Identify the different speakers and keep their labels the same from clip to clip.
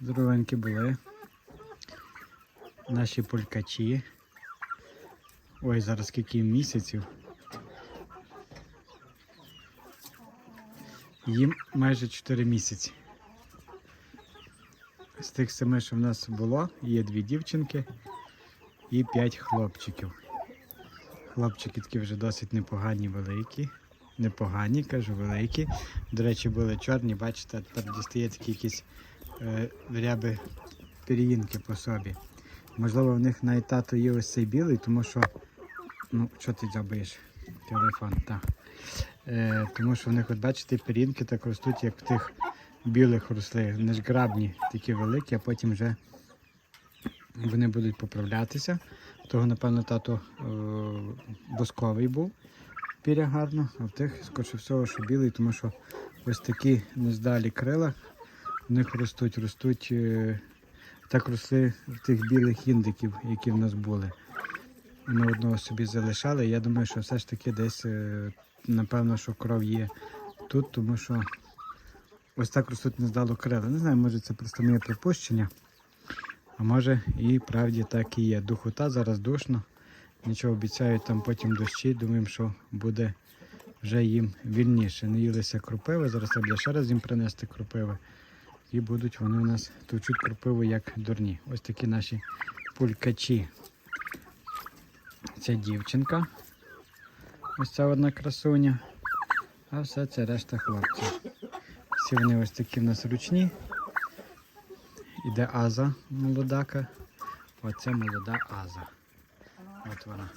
Speaker 1: Здоровенькі були. Наші полькачі. Ой, зараз скільки місяців. Їм майже 4 місяці. З тих семи, що в нас було, є дві дівчинки і п'ять хлопчиків. Хлопчики такі вже досить непогані, великі. Непогані, кажу, великі. До речі, були чорні, бачите, тепер дістає такі якісь ряби пір'їнки по собі. Можливо, в них навіть тато є ось цей білий, тому що. Ну, що ти дзьобаєш? Телефон, так. Е, тому що в них, от бачите, пір'їнки так ростуть, як в тих білих росли. Вони ж грабні, такі великі, а потім вже вони будуть поправлятися. Того, напевно, тато е, босковий був піря гарно, а в тих, скоріше всього, що білий, тому що ось такі нездалі крила в них ростуть, ростуть, е, так росли тих білих індиків, які в нас були. Ми одного собі залишали. Я думаю, що все ж таки десь, е, напевно, що кров є тут, тому що ось так ростуть нездало крила. Не знаю, може це просто моє припущення. А може і правді так і є. Духота зараз душно. Нічого обіцяють там потім дощі. Думаємо, що буде вже їм вільніше. Не їлися кропиви. Зараз треба ще раз їм принести кропиви. І будуть вони у нас товчуть кропиву як дурні. Ось такі наші пулькачі. Це дівчинка. Ось ця одна красуня. А все це решта хлопців. Всі вони ось такі в нас ручні. Іде Аза молодака. Оце молода Аза. От вона.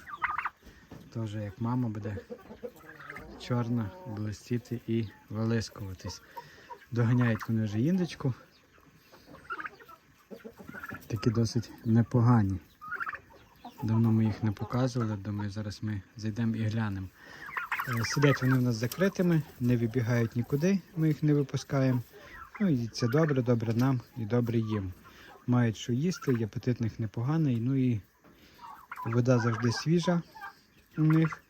Speaker 1: Теж як мама буде чорна, блистіти і вилискуватись. Доганяють вони вже індичку. Такі досить непогані. Давно ми їх не показували, думаю, зараз ми зайдемо і глянемо. Е, Сидять вони в нас закритими, не вибігають нікуди, ми їх не випускаємо. Ну і це добре, добре нам і добре їм. Мають що їсти, і апетит них непоганий. Ну і вода завжди свіжа у них.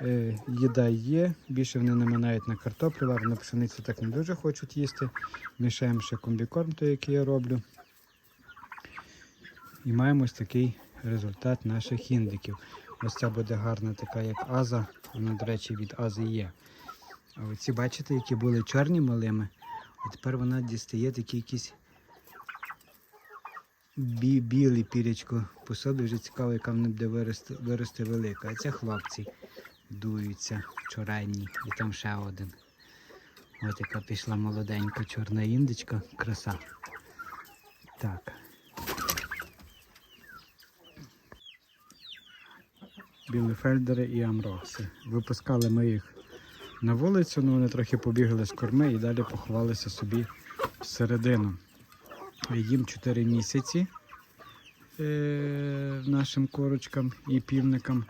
Speaker 1: Е, їда є, більше вони не минають на картоплю, варену пшеницю так не дуже хочуть їсти. Мішаємо ще комбікорм, той, який я роблю. І маємо ось такий результат наших індиків. Ось ця буде гарна така, як Аза. Вона, до речі, від Ази є. А оці, бачите, які були чорні малими, а тепер вона дістає такі якісь бі білі пірячко по собі. Вже цікаво, яка вона буде вирости, вирости велика. А це хлопці дуються чоренні. І там ще один. Ось яка пішла молоденька чорна індичка. Краса. Так. Білефельдери і Амроси. Випускали ми їх на вулицю, ну вони трохи побігли з корми і далі поховалися собі всередину. Їм 4 місяці е, нашим корочкам і півникам.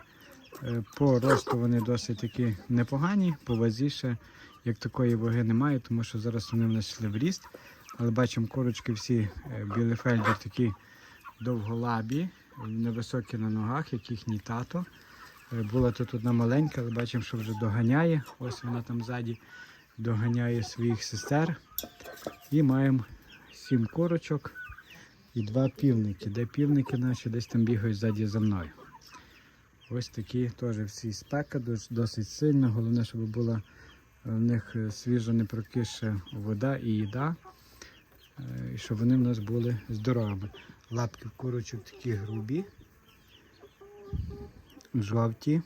Speaker 1: Е, по росту вони досить таки непогані, по вазі ще як такої ваги немає, тому що зараз вони в нас йшли в ріст. Але бачимо, корочки всі е, білефельдер такі довголабі, невисокі на ногах, як їхній тато. Е, Була тут одна маленька, але бачимо, що вже доганяє. Ось вона там ззаді доганяє своїх сестер. І маємо сім корочок і два півники. Де півники наші десь там бігають ззаді за мною. Ось такі теж всі спека, досить сильна. Головне, щоб була в них е, свіжа, не прокисша вода і їда. Е, І щоб вони в нас були здоровими. Лапки в курочок такі грубі, жовті.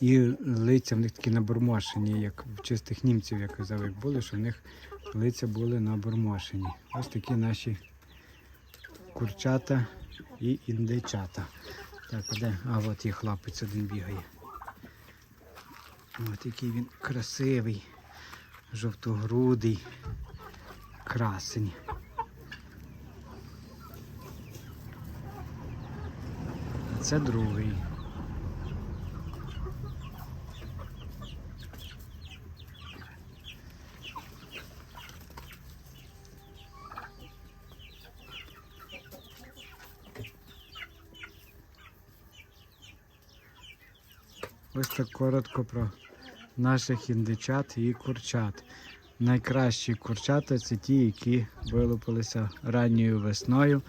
Speaker 1: І лиця в них такі набормошені, як в чистих німців, як були, що в них лиця були набормошені. Ось такі наші курчата і індичата. Так, де? А от є хлопець один бігає. От який він красивий, жовтогрудий, красень. Це другий. Ось так коротко про наших індичат і курчат. найкращі курчата це ті, які вилупилися ранньою весною.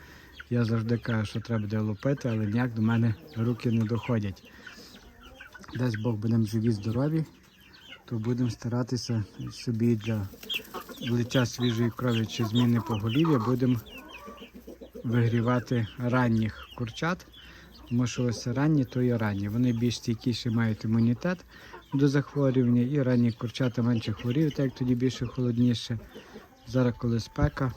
Speaker 1: Я завжди кажу, що треба буде лупити, але ніяк до мене руки не доходять. Дасть Бог будемо живі, здорові, то будемо старатися собі для влиття свіжої крові чи зміни поголів'я будемо вигрівати ранніх курчат. Тому що ось ранні, то і ранні. Вони більш стійкіші мають імунітет до захворювання, і ранні курчата менше хворіють, так як тоді більше холодніше. Зараз, коли спека,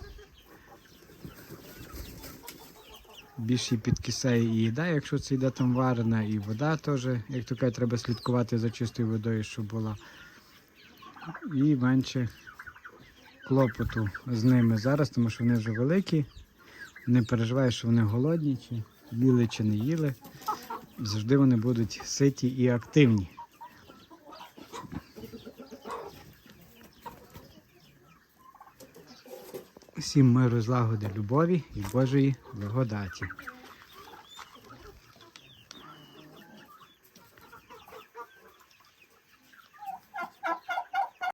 Speaker 1: більше підкисає і їда, якщо це йде там варена, і вода теж, як то кажуть, треба слідкувати за чистою водою, щоб була. І менше клопоту з ними зараз, тому що вони вже великі. Не переживаю, що вони голодні, чи їли, чи не їли. Завжди вони будуть ситі і активні. Всім миру, злагоди, любові і Божої благодаті.